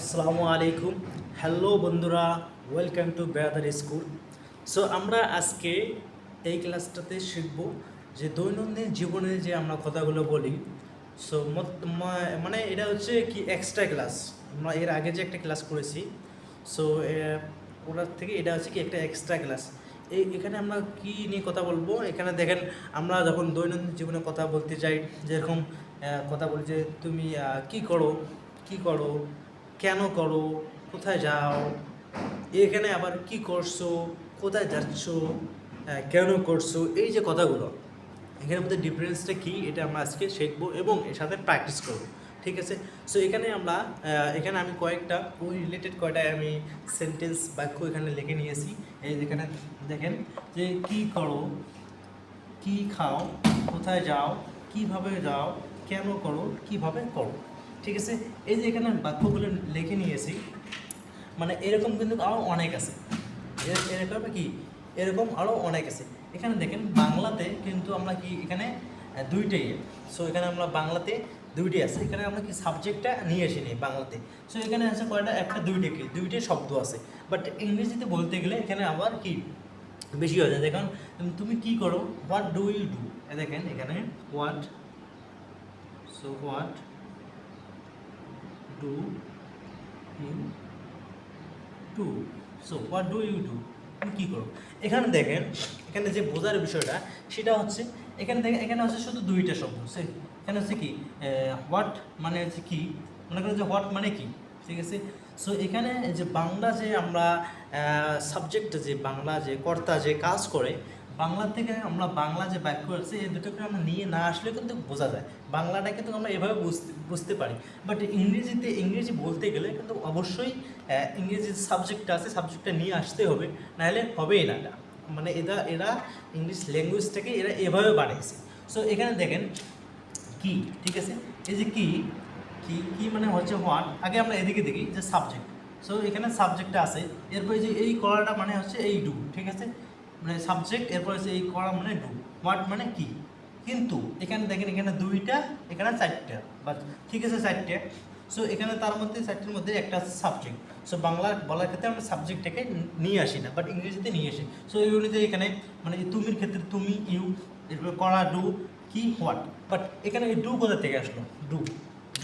আসসালামু আলাইকুম। হ্যালো বন্ধুরা, ওয়েলকাম টু বেয়াদার স্কুল। সো আমরা আজকে এই ক্লাসটাতে শিখব যে দৈনন্দিন জীবনে যে আমরা কথাগুলো বলি সো মানে এটা হচ্ছে কি এক্সট্রা ক্লাস আমরা এর আগে যে একটা ক্লাস করেছি সো ওটার থেকে এটা হচ্ছে কি একটা এক্সট্রা ক্লাস এই এখানে আমরা কি নিয়ে কথা বলব? এখানে দেখেন, আমরা যখন দৈনন্দিন জীবনে কথা বলতে যাই, যেরকম কথা বলি যে, তুমি কি করো? কি করো? কেন করো? কোথায় যাও? এখানে আবার কি করছ? কোথায় যাচ্ছ? কেন করছ? এই যে কথাগুলো, এখানের মধ্যে ডিফারেন্সটা কী এটা আমরা আজকে শিখব এবং এর সাথে প্র্যাকটিস করব, ঠিক আছে? সো এখানে আমরা এখানে আমি কয়েকটা, ওই রিলেটেড কয়টা আমি সেন্টেন্স বাক্য এখানে লিখে নিয়েছি। এই যেখানে দেখেন যে কি করো, কি খাও, কোথায় যাও, কীভাবে যাও, কেন করো, কীভাবে করো। ঠিক আছে? এই যে এখানে বাক্যগুলো লিখে নিয়েছি মানে এরকম কিন্তু আরও অনেক আছে। এর- এরকম কি? এরকম আরও অনেক আছে। এখানে দেখেন, বাংলাতে কিন্তু আমরা কি এখানে দুইটাই। সো এখানে আমরা বাংলাতে দুইটি আছে। এখানে আমরা কি সাবজেক্টটা নিয়ে আসিনি বাংলাতে। সো এখানে আছে কয়টা? একটা, দুইটা কি? দুইটাই শব্দ আছে। বাট ইংরেজিতে বলতে গেলে এখানে আবার কি? বেশি হয়ে যায়। দেখুন, তুমি কি করো? হোয়াট ডু ইউ ডু দেখেন, এখানে what so what do you do so what do you do তুমি কী করো? এখানে দেখেন, এখানে যে বোঝার বিষয়টা, সেটা হচ্ছে, এখানে দেখেন, এখানে হচ্ছে শুধু দুইটা শব্দ সে এখানে হচ্ছে কি হোয়াট মানে হচ্ছে কি? মনে করেন যে হোয়াট মানে কি? ঠিক আছে? সো এখানে যে বাংলা যে আমরা সাবজেক্ট যে বাংলা যে কর্তা যে কাজ করে বাংলা থেকে আমরা বাংলা যে বাক্য আছে, এই দুটোকে আমরা নিয়ে না আসলে কিন্তু বোঝা যায়। বাংলাটা কিন্তু আমরা এভাবে বুঝতে বুঝতে পারি। বাট ইংরেজিতে, ইংরেজি বলতে গেলে কিন্তু অবশ্যই ইংরেজি যে সাবজেক্টটা আছে সাবজেক্টটা নিয়ে আসতে হবে, নাহলে হবেই না মানে এরা এরা ইংলিশ ল্যাঙ্গুয়েজটাকে এরা এভাবে বানিয়েছে। সো এখানে দেখেন, কি, ঠিক আছে? এই যে কি কি কি মানে হচ্ছে হোয়াট আগে আমরা এদিকে দেখি যে সাবজেক্ট সো এখানে সাবজেক্টটা আছে। এরপরে যে এই কলাটা মানে হচ্ছে এই ডু ঠিক আছে? মানে সাবজেক্ট এরপর হচ্ছে এই করা মানে ডু হোয়াট মানে কি? কিন্তু এখানে দেখেন, এখানে দুইটা, এখানে চারটা বাট ঠিক আছে চারটে। সো এখানে তার মধ্যে, চারটির মধ্যে একটা সাবজেক্ট সো বাংলা বলার ক্ষেত্রে আমরা সাবজেক্টটাকে নিয়ে আসি না বাট ইংরেজিতে নিয়ে আসি। সো এই অনুযায়ী এখানে মানে তুমির ক্ষেত্রে তুমি, ইউ, এরপর করা ডু কি হোয়াট বাট এখানে ডু কোথা থেকে আসলো? ডু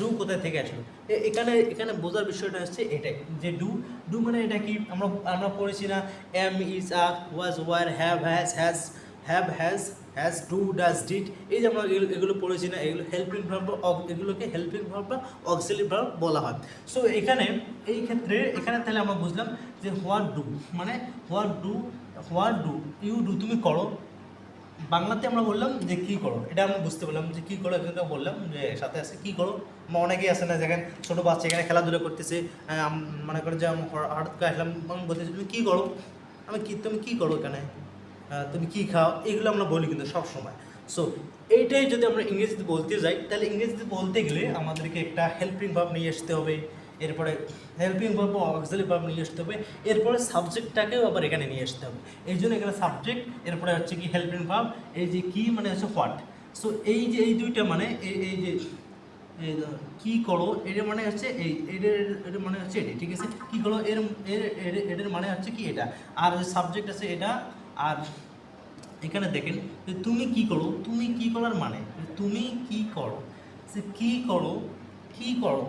ডু কোথায় থেকে আসলো? এখানে এখানে বোঝার বিষয়টা হচ্ছে এটাই, যে ডু ডু মানে এটা কি? আমরা আমরা পড়েছি না, am is are, was, were, have, has has, have, has has, do, does did এই যে আমরা এগুলো- এগুলো পড়েছি না, এগুলো হেল্পিং ভার্ব এগুলোকে হেল্পিং ভার্ব বা অক্সিলি ভার্ব বলা হয়। সো এখানে, এই ক্ষেত্রে, এখানে তাহলে আমরা বুঝলাম যে হোয়াট ডু মানে what do what do, you do তুমি করো বাংলাতে আমরা বললাম যে কী করো? এটা আমরা বুঝতে পারলাম যে কী করো এখানে বললাম যে সাথে আছে কী করো? বা অনেকেই আছে না যেখানে ছোটো বাচ্চা এখানে খেলাধুলা করতেছে মনে করে যে আমি হঠাৎ করে আসলাম, আমি বলতেছি, তুমি কী করো? আমি কি, তুমি কী করো এখানে? তুমি কী খাও? এগুলো আমরা বলি কিন্তু সব সময় সো এইটাই যদি আমরা ইংরেজিতে বলতে যাই, তাহলে ইংরেজিতে বলতে গেলে আমাদেরকে একটা হেল্পিং ভাব নিয়ে আসতে হবে। এরপরে হেল্পিং ভাব অক্সিলারি ভাব নিয়ে আসতে হবে। এরপরে সাবজেক্টটাকেও আবার এখানে নিয়ে আসতে হবে। এই জন্য এখানে সাবজেক্ট এরপরে হচ্ছে কি হেল্পিং ভাব এই যে কি মানে হচ্ছে হোয়াট সো এই যে, এই দুইটা মানে এই এই যে কি করো এটার মানে হচ্ছে এই এটার মানে হচ্ছে এটি, ঠিক আছে? কি করো, এর এর, এর- এটার মানে হচ্ছে কি এটা? আর সাবজেক্ট আছে এটা, আর এখানে দেখেন যে তুমি কি করো, তুমি কি করার মানে? তুমি কি করো? সে কি করো কি করো?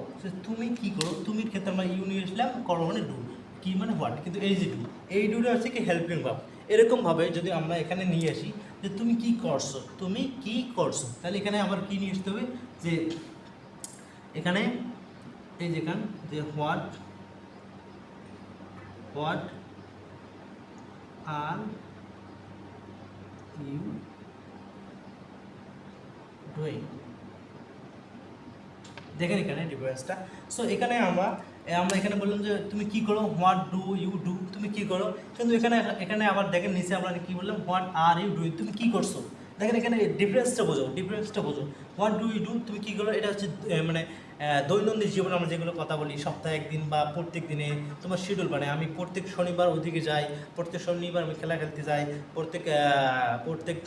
তুমি কি করো? তুমির ক্ষেত্রে আমরা ইউ নিয়ে আসলাম করো মানে ডু কি মানে হোয়াট কিন্তু এই যে ডু এই ডুটা হচ্ছে কি হেল্পিং ভাব এরকমভাবে যদি আমরা এখানে নিয়ে আসি যে তুমি কি করছ? তুমি কি করছ? তাহলে এখানে আবার কি নিয়ে আসতে হবে? যে এখানে এই যেখান যে what what are you doing দেখেন এখানে ডিফারেন্সটা সো এখানে আমরা আমরা এখানে বললাম যে, তুমি কি করো? হোয়াট ডু ইউ ডু তুমি কি করো? কিন্তু এখানে এখানে আবার দেখেন নিচে আমরা কি বললাম হোয়াট আর ইউ ডুইং তুমি কি করছ? দেখেন এখানে ডিফারেন্সটা বোঝো ডিফারেন্সটা বোঝো। হোয়াট ডু ইউ ডু তুমি কী করো? এটা হচ্ছে মানে দৈনন্দিন জীবনে আমরা যেগুলো কথা বলি, সপ্তাহে একদিন বা প্রত্যেক দিনে তোমার শিডিউল মানে আমি প্রত্যেক শনিবার ওদিকে যাই, প্রত্যেক শনিবার আমি খেলা খেলতে যাই, প্রত্যেক প্রত্যেক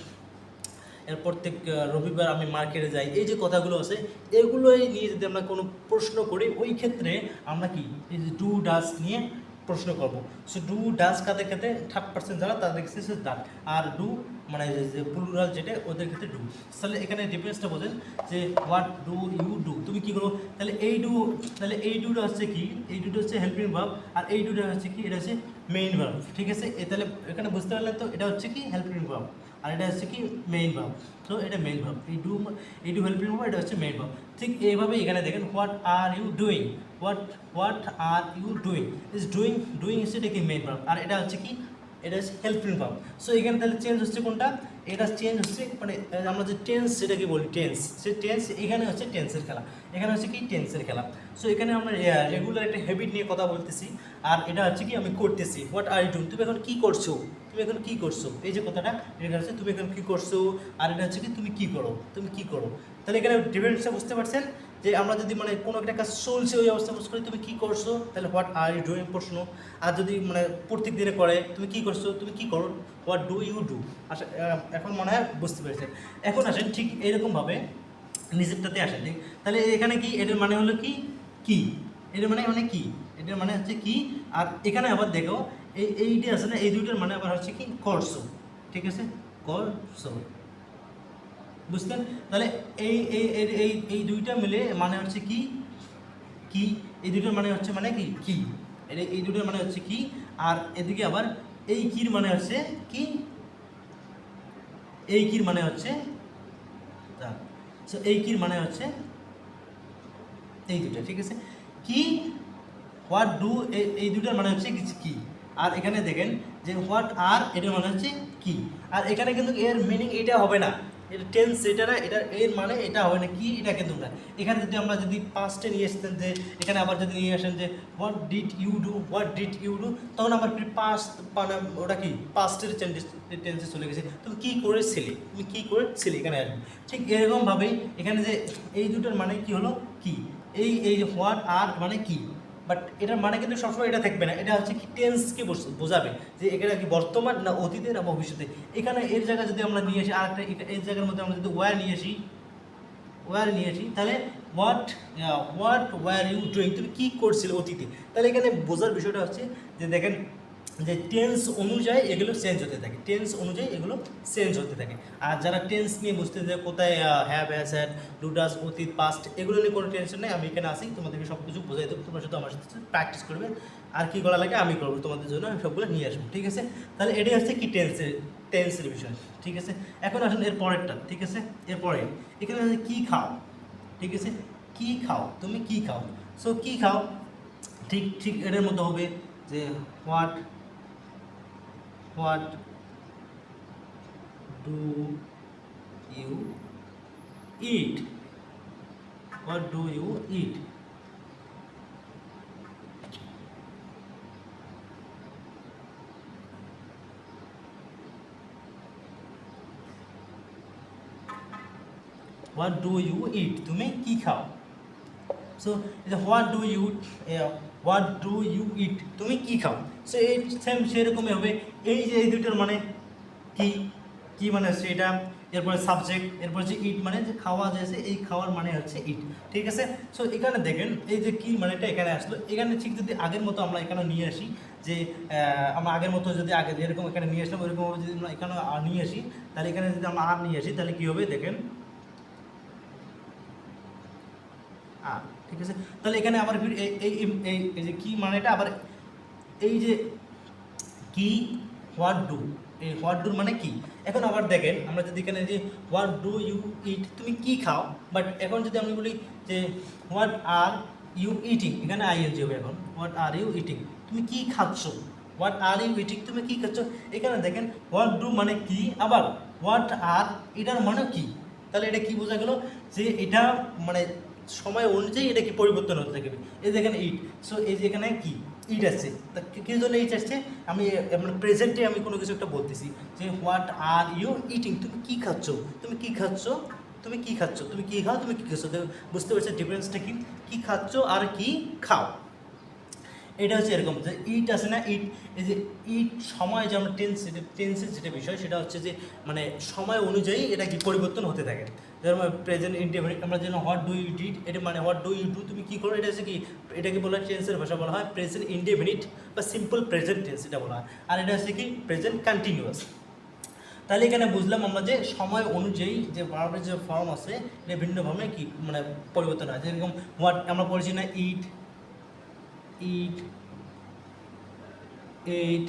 প্রত্যেক রবিবার আমি মার্কেটে যাই। এই যে কথাগুলো আছে, এগুলোই নিয়ে যদি আমরা কোনো প্রশ্ন করি, ওই ক্ষেত্রে আমরা কি, এই যে টু ডাস্ট নিয়ে প্রশ্ন করব। সো ডু ডাস কাদের ক্ষেত্রে থার্ড পার্সেন্ট যারা, তাদের ক্ষেত্রে ডাক আর ডু মানে যে প্লুরাল যেটা, ওদের ক্ষেত্রে ডু তাহলে এখানে ডিফারেন্সটা বোঝেন যে হোয়াট ডু ইউ ডু তুমি কী করো? তাহলে এই ডু তাহলে এই ডুটা হচ্ছে কি? এই ডুটা হচ্ছে হেল্পিং ভাব আর এই ডুটা হচ্ছে কি? এটা হচ্ছে মেইন ভাব ঠিক আছে? তাহলে এখানে বুঝতে পারলে তো? এটা হচ্ছে কি হেল্পিং ভাব আর এটা হচ্ছে কি মেইন ভাব তো এটা মেইন ভাব এই ডু এই ডু হেল্পিং ভাব এটা হচ্ছে মেইন ভাব ঠিক এইভাবে এখানে দেখেন what are you doing what what are you doing is doing doing হচ্ছে এটা কি মেইন ভাব আর এটা হচ্ছে কি? এটা হচ্ছে হেল্পিং ভাব সো এখানে তাহলে চেঞ্জ হচ্ছে কোনটা? এটা চেঞ্জ হচ্ছে মানে আমরা যে টেন্স সেটাকে বলি টেন্স সে টেন্স এখানে হচ্ছে টেন্সের খেলা। এখানে হচ্ছে কি? টেন্সের খেলা। সো এখানে আমরা রেগুলার একটা হ্যাবিট নিয়ে কথা বলতেছি। আর এটা হচ্ছে কি? আমি করতেছি। হোয়াট আর ইউ ডুইং তুমি এখন কি করছ? তুমি এখন কি করছ? এই যে কথাটা এটা হচ্ছে তুমি এখন কি করছ? আর এটা হচ্ছে কি তুমি কি করো? তুমি কি করো? তাহলে এখানে ডিফারেন্সটা বুঝতে পারছেন? যে আমরা যদি মানে কোনো একটা কাজ চলছে ওই অবস্থা বুঝ করি তুমি কি করছ? তাহলে হোয়াট আর ইউ ডুইং প্রশ্ন। আর যদি মানে প্রত্যেক দিনে করে তুমি কি করছ? তুমি কি করো? What do you do ah, এখন মনে হয় বুঝতে পেরেছেন। এখন আসেন ঠিক এরকমভাবে নিজেরটাতে আসেন? তাহলে এখানে কি? এটার মানে হলো কি? কি? এটার মানে মানে কি? এটার মানে হচ্ছে কি? আর এখানে আবার দেখো এই, এইটা আছে না? এই দুইটার মানে আবার হচ্ছে কি? করছ ঠিক আছে? করছ বুঝতেন তাহলে এই এই, এই- এই দুইটা মিলে মানে হচ্ছে কি? কি? এই দুটোর মানে হচ্ছে মানে কি? কি। এই- এই দুটোর মানে হচ্ছে কি? আর এদিকে আবার এই কির মানে হচ্ছে কি? এই কির মানে হচ্ছে সো এই কির মানে হচ্ছে এই দুটো ঠিক আছে? কি? হোয়াট ডু এই দুটার মানে হচ্ছে কি। আর এখানে দেখেন যে হোয়াট আর এটার মানে হচ্ছে কি? আর এখানে কিন্তু এর মিনিং এটা হবে না। এটা টেন্স এটা না, এটা এর মানে এটা হবে না। কি এটা কিন্তু না। এখানে যদি আমরা যদি পাস্টে নিয়ে আসতেন যে, এখানে আবার যদি নিয়ে আসেন যে what did you do what did you do তখন আবার পাস্ট মানে ওটা কি? পাস্টের টেন্সে চলে গেছে। তুমি কী করেছিলে? তুমি কী করেছিলে? এখানে আসবে। ঠিক এরকমভাবেই এখানে যে এই দুটোর মানে কি হলো? কি? এই এই হোয়াট আর মানে কি? বাট এটার মানে কিন্তু সবসময় এটা থাকবে না। এটা হচ্ছে কি টেন্সকে বোঝাবে যে এটা কি বর্তমান না অতীতে না ভবিষ্যতে। এখানে এর জায়গায় যদি আমরা নিয়ে আসি আর একটা এর জায়গার মধ্যে আমরা যদি ওয়ার নিয়ে আসি ওয়ার নিয়ে আসি, তাহলে what what were you doing তুমি কী করছিলে অতীতে? তাহলে এখানে বোঝার বিষয়টা হচ্ছে যে দেখেন যে টেন্স অনুযায়ী এগুলো চেঞ্জ হতে থাকে। টেন্স অনুযায়ী এগুলো চেঞ্জ হতে থাকে। আর যারা টেন্স নিয়ে বুঝতে যে কোথায় হ্যাভ হ্যাজ হ্যাড ডুডাস অতীত পাস্ট এগুলো নিয়ে কোনো টেনশন নেই। আমি এখানে আসি তোমাদেরকে সব কিছু বোঝাই দেবো। তোমরা শুধু আমার সাথে প্র্যাকটিস করবে। আর কী করা লাগে আমি করব। তোমাদের জন্য আমি সবগুলো নিয়ে আসব। ঠিক আছে? তাহলে এটাই হচ্ছে কি টেন্সের টেন্সের বিষয়। ঠিক আছে? এখন আসুন এর পরেরটা। ঠিক আছে? এরপরে এখানে আছে কী খাও? ঠিক আছে? কী খাও? তুমি কী খাও? সো কী খাও? ঠিক ঠিক এটার মধ্যে হবে যে what what do you eat what do you eat what do you eat তুমি কি খাও? So what do you what do you eat তুমি কি খাও? সো এই সেম সেরকমই হবে। এই যে এই দুটোর মানে কি? কি মানে হচ্ছে এটা? এরপরে সাবজেক্ট এরপর যে ইট মানে যে খাওয়া যে আছে, এই খাওয়ার মানে হচ্ছে ইট ঠিক আছে? সো এখানে দেখেন, এই যে কি মানেটা এখানে আসলো? এখানে ঠিক যদি আগের মতো আমরা এখানে নিয়ে আসি, যে আমরা আগের মতো যদি আগে যেরকম এখানে নিয়ে আসলাম, ওইরকম যদি আমরা এখানে নিয়ে আসি, তাহলে এখানে যদি আমরা আর নিয়ে আসি, তাহলে কী হবে? দেখেন আর ঠিক আছে? তাহলে এখানে আবার এই এই যে কি মানেটা? আবার এই যে কি হোয়াট ডু এই হোয়াট ডু মানে কি? এখন আবার দেখেন, আমরা যদি এখানে যে হোয়াট ডু ইউ ইট তুমি কি খাও? বাট এখন যদি আমি বলি যে হোয়াট আর ইউ ইটিং এখানে আইএনজি হবে এখন। হোয়াট আর ইউ ইটিং তুমি কি খাচ্ছ? হোয়াট আর ইউ ইটিং তুমি কি খাচ্ছ? এখানে দেখেন হোয়াট ডু মানে কি? আবার হোয়াট আর এটার মানে কি? তাহলে এটা কি বোঝা গেল? যে এটা মানে সময় অনুযায়ী এটা কি পরিবর্তন হতে থাকবে? এই যে এখানে ইট সো এই যে এখানে কি? ইট আসছে। তা কী জন্য ইট আসছে? আমি মানে প্রেজেন্টে আমি কোনো কিছু একটা বলতেছি যে হোয়াট আর ইউ ইটিং তুমি কী খাচ্ছ? তুমি কী খাচ্ছ? তুমি কী খাচ্ছ? তুমি কী খাও? তুমি কী খাচ্ছ? বুঝতে পারছ ডিফারেন্সটা কি? কী খাচ্ছ আর কি খাও। এটা হচ্ছে এরকম যে ইট আছে না, ইট, এই যে ইট সময় যে যেমন টেন্স টেন্সের যেটা বিষয়, সেটা হচ্ছে যে মানে সময় অনুযায়ী এটা কি পরিবর্তন হতে থাকে। যেমন প্রেজেন্ট ইন্ডিফিনিট আমরা যেন হোয়াট ডু ইউ ডিড এটা মানে হোয়াট ডু ইউ ডু তুমি কী করো, এটা হচ্ছে কি, এটাকে বলা হয় টেন্সের ভাষা বলা হয় প্রেজেন্ট ইন্ডিফিনিট বা সিম্পল প্রেজেন্ট টেন্স এটা বলা হয়। আর এটা হচ্ছে কি প্রেজেন্ট কন্টিনিউয়াস তাহলে এখানে বুঝলাম আমরা যে সময় অনুযায়ী যে ভার্বের যে ফর্ম আছে, এটা ভিন্নভাবে কি মানে পরিবর্তন হয়। যেরকম হোয়াট আমরা পড়েছি না eat eat ate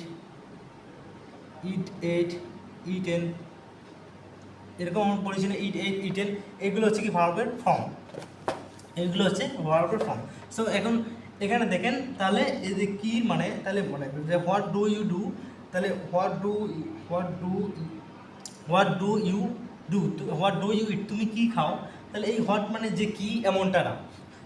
eat ate eaten এরকম আমরা পড়েছি না ইট এইট ইটেন এগুলো হচ্ছে কি ভার্বের ফর্ম এগুলো হচ্ছে ভার্বের ফর্ম সো এখন এখানে দেখেন, তাহলে এই যে কি মানে তাহলে মনে যে হোয়াট ডু ইউ ডু তাহলে what do what do what do you do what do you eat তুমি কি খাও? তাহলে এই হোয়াট মানে যে কি, এমনটা না।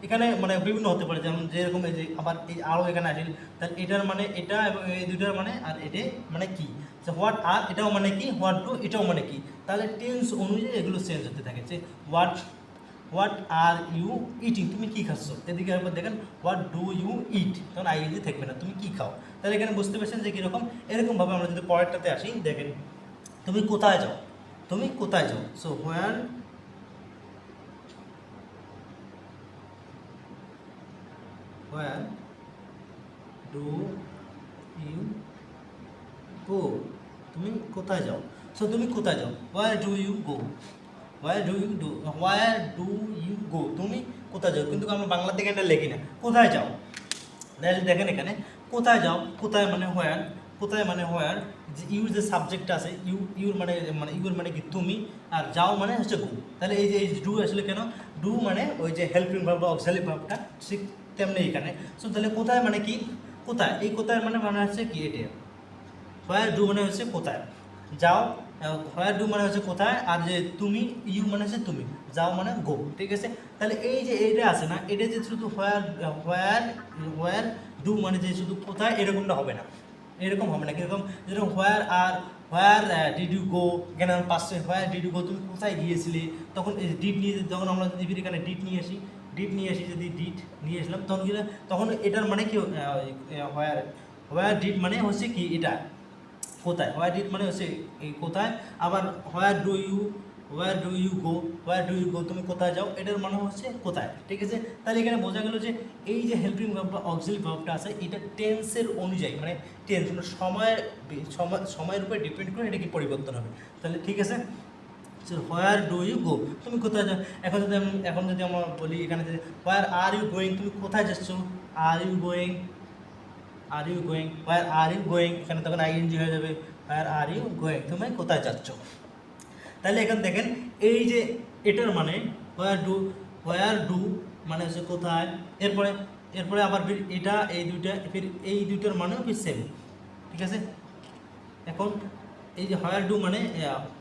এখানে মানে বিভিন্ন হতে পারে, যেমন যেরকম এই যে আবার এই আরও এখানে আসে তাহলে এটার মানে এটা এবং এই দুটার মানে আর এটা মানে কি? যে হোয়াট আর এটাও মানে কি? হোয়াট ডু এটাও মানে কি? তাহলে টেন্স অনুযায়ী এগুলো চেঞ্জ হতে থাকে। যে what what are you eating তুমি কী খাচ্ছ? এদিকে একবার দেখেন হোয়াট ডু ইউ ইট তখন আইএনজি থাকবে না, তুমি কী খাও? তাহলে এখানে বুঝতে পারছেন যে কীরকম? এরকমভাবে আমরা যদি পরেরটাতে আসি, দেখেন, তুমি কোথায় যাও? তুমি কোথায় যাও? So where where do you go তুমি কোথায় যাও? সো তুমি কোথায় যাও? Where do you go where do you do where do you go তুমি কোথায় যাও? কিন্তু আমরা বাংলা থেকে এটা লেখি না। কোথায় যাও? তাহলে দেখেন এখানে, কোথায় যাও? কোথায় মানে হোয়ার কোথায় মানে হোয়ার যে ইউর যে সাবজেক্ট আছে ইউ ইউর মানে মানে ইউর মানে কি তুমি? আর যাও মানে হচ্ছে গো তাহলে এই যে, এই ডু আসলে কেন? ডু মানে ওই যে হেল্পিং ভাব বা অক্সালি ভাবটা ঠিক তেমনি এখানে। সো তাহলে কোথায় মানে কি? কোথায়? এই কোথায় মানে মানে হচ্ছে কি এটা? হোয়ার ডু মানে হচ্ছে কোথায়? যাও হোয়ার ডু মানে হচ্ছে কোথায়? আর যে তুমি ইউ মানে হচ্ছে তুমি। যাও মানে গো ঠিক আছে? তাহলে এই যে এইটা আছে না, এটা যে শুধু হোয়ার হোয়ার হোয়ার ডু মানে যে শুধু কোথায়, এরকমটা হবে না। এরকম হবে না, কীরকম? যেরকম where are where did you go এখানে পাশে হোয়ার ডিড ইউ গো তুমি কোথায় গিয়েছিলে? তখন ডিট নিয়ে, যখন আমরা যদি এখানে ডিট নিয়ে আসি ডিট নিয়ে আসি, যদি ডিট নিয়ে আসলাম, তখন কি তখন এটার মানে কি হোয়ার হোয়ার ডিট মানে হচ্ছে কি এটা, কোথায়? হোয়ার ডিট মানে হচ্ছে কোথায়? আবার where do you where do you go where do you go তুমি কোথায় যাও, এটার মানে হচ্ছে কোথায়, ঠিক আছে? তাহলে এখানে বোঝা গেল যে এই যে হেল্পিং ভাব বা অক্সিলি ভাবটা আছে, এটা টেন্সের অনুযায়ী মানে টেন্স মানে সময় সময়, সময়ের উপরে ডিপেন্ড করে এটা কি পরিবর্তন হবে। তাহলে ঠিক আছে? হোয়ার ডু ইউ গো তুমি কোথায় যাও এখন যদি আমি এখন যদি আমরা বলি এখানে যে হোয়ার আর ইউ গোয়িং তুমি কোথায় যাচ্ছ? Are you going are you going where are you going এখানে তখন আই আইএনজি হয়ে যাবে। হোয়ার আর ইউ গোয়িং তুমি কোথায় যাচ্ছ? তাহলে এখানে দেখেন, এই যে এটার মানে হোয়ার ডু হোয়ার ডু মানে হচ্ছে কোথায়? এরপরে এরপরে আবার ফির এটা, এই দুইটা, ফির এই দুইটার মানেও ফির সেম ঠিক আছে? এখন এই যে হোয়ার ডু মানে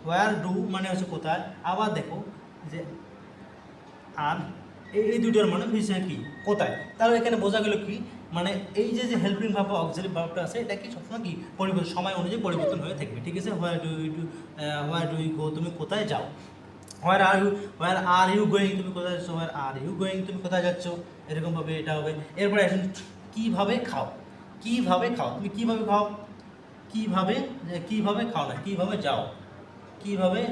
হোয়ার ডু মানে হচ্ছে কোথায়? আবার দেখো যে আর এই দুইটার মানে ফির কি? কোথায়? তাহলে এখানে বোঝা গেল কি? মানে এই যে যে হেল্পিং ভাব বা অক্সিলি ভাবটা আছে, এটা কি সবসময় কি? পরিবর্তন, সময় অনুযায়ী পরিবর্তন হয়ে থাকবে, ঠিক আছে? Where do you where do you go তুমি কোথায় যাও? Where are you where are you going তুমি কোথায় যাচ্ছ? হোয়ার আর ইউ গোয়িং তুমি কোথায় যাচ্ছ? এরকমভাবে এটা হবে। এরপরে আসুন, কীভাবে খাও? কীভাবে খাও? তুমি কীভাবে খাও? কীভাবে কীভাবে খাও না, কীভাবে যাও, কীভাবে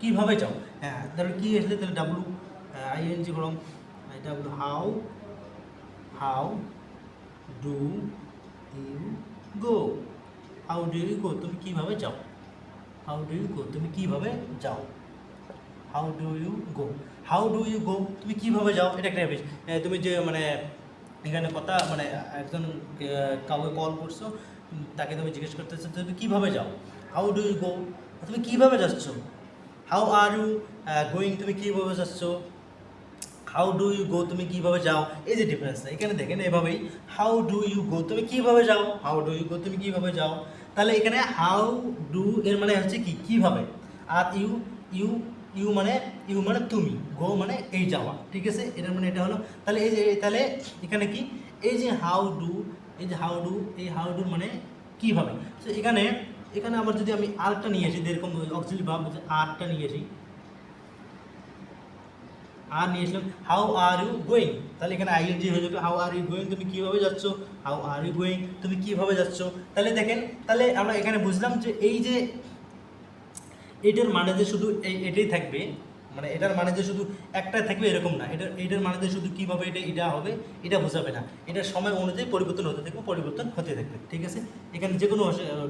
কীভাবে যাও? হ্যাঁ তাহলে কী আসলে? তাহলে W ING Karam W how how do you go how do you go তুমি কীভাবে যাও? হাউ ডু ইউ গো তুমি কীভাবে যাও? How do you go how do you go তুমি কীভাবে যাও? এটা একটা তুমি যে মানে এখানে কথা মানে একজন কাউকে কল করছ তাকে তুমি জিজ্ঞেস করতে করতেছো, তুমি কীভাবে যাও? হাউ ডু ইউ গো তুমি কীভাবে যাচ্ছ? হাউ আর ইউ গোয়িং তুমি কীভাবে যাচ্ছ? হাউ ডু ইউ গো তুমি কীভাবে যাও? এই যে ডিফারেন্স এখানে দেখেন এভাবেই হাউ ডু ইউ গো তুমি কীভাবে যাও? হাউ ডু ইউ গো তুমি কীভাবে যাও? তাহলে এখানে হাউ ডু এর মানে হচ্ছে কি? কীভাবে? আর ইউ ইউ ইউ মানে ইউ মানে তুমি গো মানে এই যাওয়া, ঠিক আছে? এটার মানে এটা হলো, তাহলে এই যে, তাহলে এখানে কি? এই যে হাউ ডু এই যে হাউ ডু এই হাউ ডু মানে কীভাবে? তো এখানে এখানে আবার যদি আমি আরটা নিয়ে আসি যেরকম অক্সিলি ভাব যে আরটা নিয়ে আসি। আর নিয়ে আসলাম হাউ আর ইউ গোয়িং তাহলে এখানে আইএনজি হয়ে যাবে হাউ আর ইউ গোয়িং তুমি কীভাবে যাচ্ছ? হাউ আর ইউ গোয়িং তুমি কীভাবে যাচ্ছ? তাহলে দেখেন, তাহলে আমরা এখানে বুঝলাম যে এই যে এটার মানে যে শুধু এই, এটাই থাকবে মানে এটার মানে যে শুধু একটাই থাকবে এরকম না। এটা এটার মানে যে শুধু কীভাবে এটা এটা হবে, এটা বোঝাবে না। এটা সময় অনুযায়ী পরিবর্তন হতে থাকবে, পরিবর্তন হতে থাকবে, ঠিক আছে? এখানে যে কোনো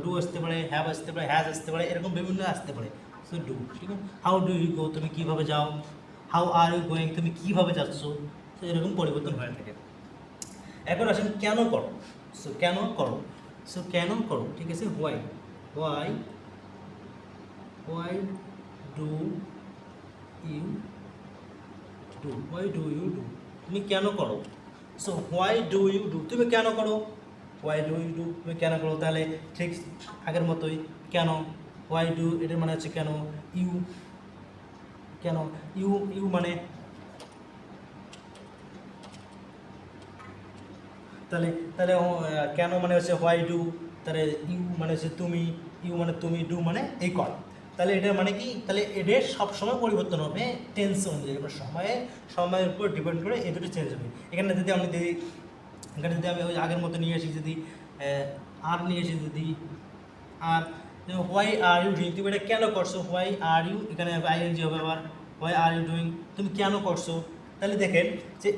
ডু আসতে পারে হ্যাভ আসতে পারে হ্যাজ আসতে পারে, এরকম বিভিন্ন আসতে পারে। সো ডু ঠিক আছে? হাউ ডু ইউ গো তুমি কীভাবে যাও? হাউ আর ইউ গোয়িং তুমি কীভাবে যাচ্ছ? তো এরকম পরিবর্তন হয়ে থাকে। এখন আসেন, কেন করো? সো কেন করো? সো কেন করো? ঠিক আছে? Why why why do you do why do you do তুমি কেন করো? So why do you do তুমি কেন করো? হোয়াই ডু ইউ ডু তুমি কেন করো? তাহলে ঠিক আগের মতোই কেন? হোয়াই ডু এটার মানে হচ্ছে কেন? ইউ কেন? ইউ ইউ মানে তাহলে তাহলে কেন মানে হচ্ছে হোয়াই ডু তাহলে ইউ মানে হচ্ছে তুমি ইউ মানে তুমি ডু মানে এই কর। তাহলে এটা মানে কি? তাহলে এদের সব সময় পরিবর্তন হবে। টেন্স অনুযায়ী এবার সময়ে, সময়ের উপর ডিপেন্ড করে এই দুটো চেঞ্জ হবে। এখানে যদি আমি যদি, এখানে যদি আমি ওই আগের মতো নিয়ে আসি, যদি আর নিয়ে আসি, যদি আর হোয়াই আর ইউ ডুইং তুমি এটা কেন করছ? হোয়াই আর ইউ এখানে আইএনজি হবে আবার হোয়াই আর ইউ ডুইং তুমি কেন করছ? তাহলে দেখেন যে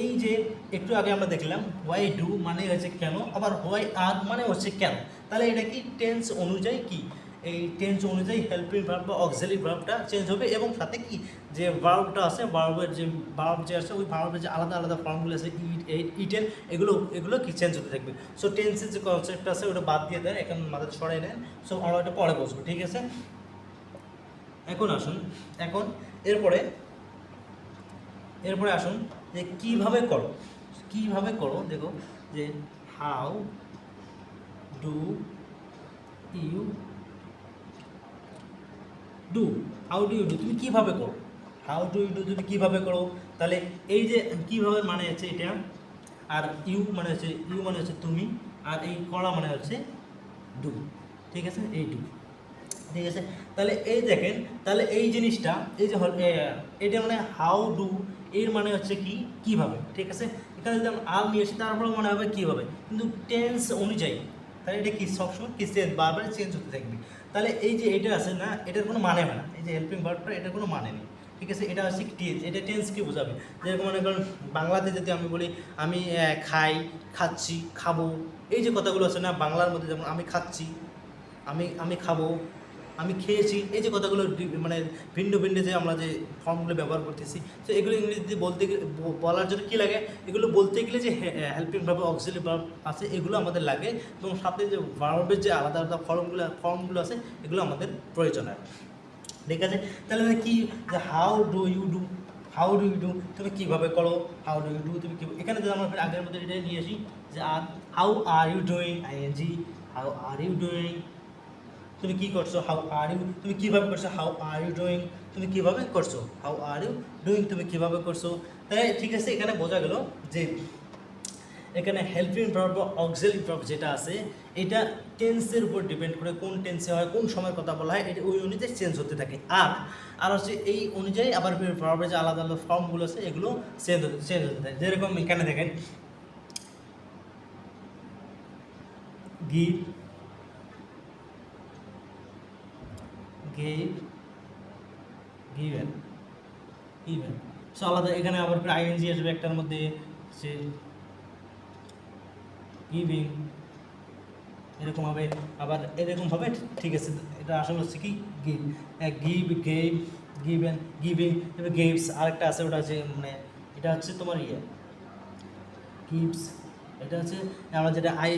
এই যে একটু আগে আমরা দেখলাম হোয়াই ডু মানে হচ্ছে কেন? আবার হোয়াই আর মানে হচ্ছে কেন? তাহলে এটা কি? টেন্স অনুযায়ী কি? এই টেন্স অনুযায়ী হেল্পিং ভার্ব বা অক্সিলারি ভার্বটা চেঞ্জ হবে এবং সাথে কি? যে ভার্বটা আছে ভার্বের যে ভার্ব যে আছে, ওই ভার্বের যে আলাদা আলাদা ফর্মগুলো আছে ইট এইট ইটের এগুলো এগুলো কি চেঞ্জ হতে থাকবে? সো টেন্সের যে কনসেপ্ট আছে, ওটা বাদ দিয়ে দেন, এখন মাথায় ছড়াই নেন। সো আমরা ওটা পরে বসবো, ঠিক আছে? এখন আসুন, এখন এরপরে এরপরে আসুন যে কীভাবে করো? কীভাবে করো? দেখো, যে how do you do how do you do তুমি কীভাবে করো? হাউ ডু ইউ ডু তুমি কীভাবে করো? তাহলে এই যে কীভাবে মানে হচ্ছে এটা, আর ইউ মানে হচ্ছে ইউ মানে হচ্ছে তুমি, আর এই করা মানে হচ্ছে ডু ঠিক আছে? এই ডু ঠিক আছে? তাহলে এই দেখেন, তাহলে এই জিনিসটা, এই যে এটা মানে হাউ ডু এর মানে হচ্ছে কি, কীভাবে, ঠিক আছে? এখানে যদি আমরা আর নিয়ে আসি তারপরে মনে হবে কীভাবে। কিন্তু টেন্স অনুযায়ী, তাহলে এটা কি সবসময় কি চেঞ্জ বারবার চেঞ্জ হতে থাকবে। তাহলে এই যে এটা আছে না, এটার কোনো মানে হয় না। এই যে হেল্পিং ভার্বটা এটার কোনো মানে নেই। ঠিক আছে? এটা হচ্ছে টেন্স এটা টেন্স কী বোঝাবে? যেরকম মনে করেন, বাংলাতে যদি আমি বলি, আমি খাই, খাচ্ছি, খাব, এই যে কথাগুলো আছে না, বাংলার মধ্যে যেমন আমি খাচ্ছি, আমি আমি খাব আমি খেয়েছি, এই যে কথাগুলো মানে ভিন্ন ভিন্ন যে আমরা যে ফর্মগুলো ব্যবহার করতেছি, তো এগুলো ইংরেজিতে বলতে বলার জন্য কী লাগে? এগুলো বলতে গেলে যে হেল্পিং ভাবে অক্সিলি ভার্ব আছে, এগুলো আমাদের লাগে এবং সাথে যে ভার্বের যে আলাদা আলাদা ফর্মগুলো ফর্মগুলো আছে, এগুলো আমাদের প্রয়োজন হয়। ঠিক আছে? তাহলে কি, যে how do you do how do you do তুমি কীভাবে করো? হাউ ডু ইউ ডু তুমি কী এখানে যদি আমরা আগের মধ্যে এটা নিয়ে আসি, যে আর how are you doing ING how are you doing তুমি কি করছ? হাউ আর ইউ তুমি কীভাবে করছ? হাউ আর ইউ ডুইং তুমি কীভাবে করছ? হাউ আর ইউ ডুইং তুমি কীভাবে করছ? তাই ঠিক আছে, এখানে বোঝা গেল যে এখানে হেল্পিং ভার্ব বা অক্সিলারি ভার্ব যেটা আছে, এটা টেন্সের উপর ডিপেন্ড করে কোন টেন্সে হয়, কোন সময়ের কথা বলা হয়, এটা ওই অনুযায়ী চেঞ্জ হতে থাকে। আর আর হচ্ছে এই অনুযায়ী আবার যে আলাদা আলাদা ফর্মগুলো আছে, এগুলো চেঞ্জ হতে চেঞ্জ হতে থাকে। যেরকম এখানে দেখেন give gave given? Given. So আলাদা এখানে আবার আইএনজি আসবে একটার মধ্যে, সে গিভিং এরকম হবে। আবার এরকম হবে, ঠিক আছে, এটা আসলে হচ্ছে কি? Give give gave given giving এবার গেভস আরেকটা আছে, ওটা আছে মানে এটা হচ্ছে তোমার ইয়ে গিভস এটা হচ্ছে আমরা যেটা আই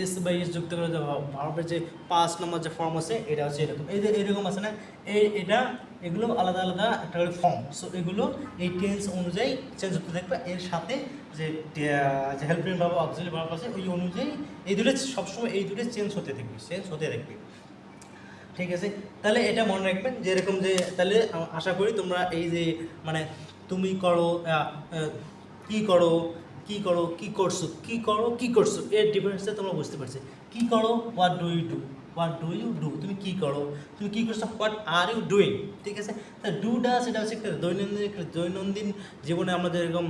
এস বাই এস যুক্ত করে ভারতের যে পাঁচ নম্বর যে ফর্ম আছে, এটা হচ্ছে এরকম। এই যে এরকম আছে না, এই এটা, এগুলো আলাদা আলাদা একটা ফর্ম সো এগুলো এই টেন্স অনুযায়ী চেঞ্জ হতে থাকবে এর সাথে যে যে হেল্পিং ভাব অক্সিলি ভাব আছে, ওই অনুযায়ী এই দুটো সবসময় এই দুটো চেঞ্জ হতে থাকবে চেঞ্জ হতে থাকবে ঠিক আছে? তাহলে এটা মনে রাখবেন যে এরকম যে, তাহলে আশা করি তোমরা এই যে মানে তুমি করো কি করো কি করো, কি করছ, কি করো, কি করছ, এর ডিফারেন্সটা তোমরা বুঝতে পারছ। কি করো what do you do what do you do তুমি কী করো, তুমি কি করছ হোয়াট আর ইউ ডুইং ঠিক আছে? তা ডু সেটা হচ্ছে একটা দৈনন্দিন দৈনন্দিন জীবনে আমাদের এরকম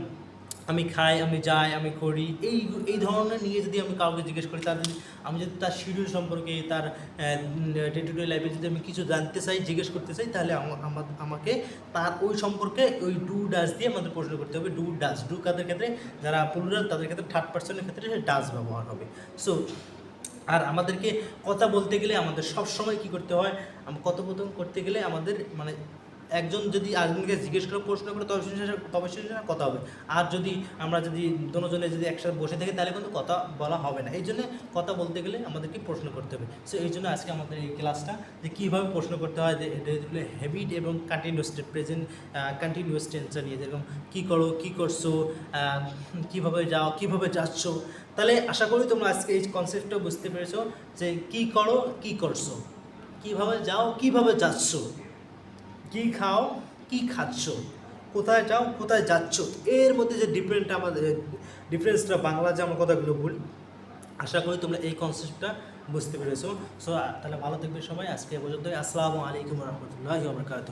আমি খাই, আমি যাই, আমি করি। এই এই ধরনের নিয়ে যদি আমি কাউকে জিজ্ঞেস করি, তার আমি যদি তার শিডিউল সম্পর্কে, তার ডে টু ডে লাইফে যদি আমি কিছু জানতে চাই, জিজ্ঞেস করতে চাই, তাহলে আমা- আমা- আমাকে তার ওই সম্পর্কে ওই ডু ডাস দিয়ে আমাদের প্রশ্ন করতে হবে। ডু ডাস ডু কাদের ক্ষেত্রে? যারা প্লুরাল তাদের ক্ষেত্রে থার্ড পার্সনের ক্ষেত্রে সে ডাস ব্যবহার হবে। সো আর আমাদেরকে কথা বলতে গেলে আমাদের সব সময় কি করতে হয়? কথোপকথন করতে গেলে আমাদের মানে একজন যদি আরেকজনকে জিজ্ঞেস করে, প্রশ্ন করে, তবে তবে কথা হবে। আর যদি আমরা যদি দুজনে যদি একসাথে বসে থাকি, তাহলে কিন্তু কথা বলা হবে না। এই জন্য কথা বলতে গেলে আমাদেরকে প্রশ্ন করতে হবে। সো এই জন্য আজকে আমাদের এই ক্লাসটা যে কীভাবে প্রশ্ন করতে হয় হ্যাবিট এবং কন্টিনিউয়াস প্রেজেন্ট কন্টিনিউস টেন্সর নিয়ে, যেরকম কী করো, কী করছ কীভাবে যাও, কীভাবে যাচ্ছ। তাহলে আশা করি তোমরা আজকে এই কনসেপ্টটা বুঝতে পেরেছ যে কী করো, কী করছ। কীভাবে যাও, কীভাবে যাচ্ছ। কী খাও, কি খাচ্ছ, কোথায় যাও, কোথায় যাচ্ছ, এর মধ্যে যে ডিফারেন্টটা আমাদের ডিফারেন্সটা বাংলা যে আমার কথাগুলো ভুল, আশা করি তোমরা এই কনসেপ্টটা বুঝতে পেরেছ। সো তাহলে ভালো থাকবে সবাই। আজকে পর্যন্ত আসসালামু আলাইকুম রহমতুল্লাহ বরকাত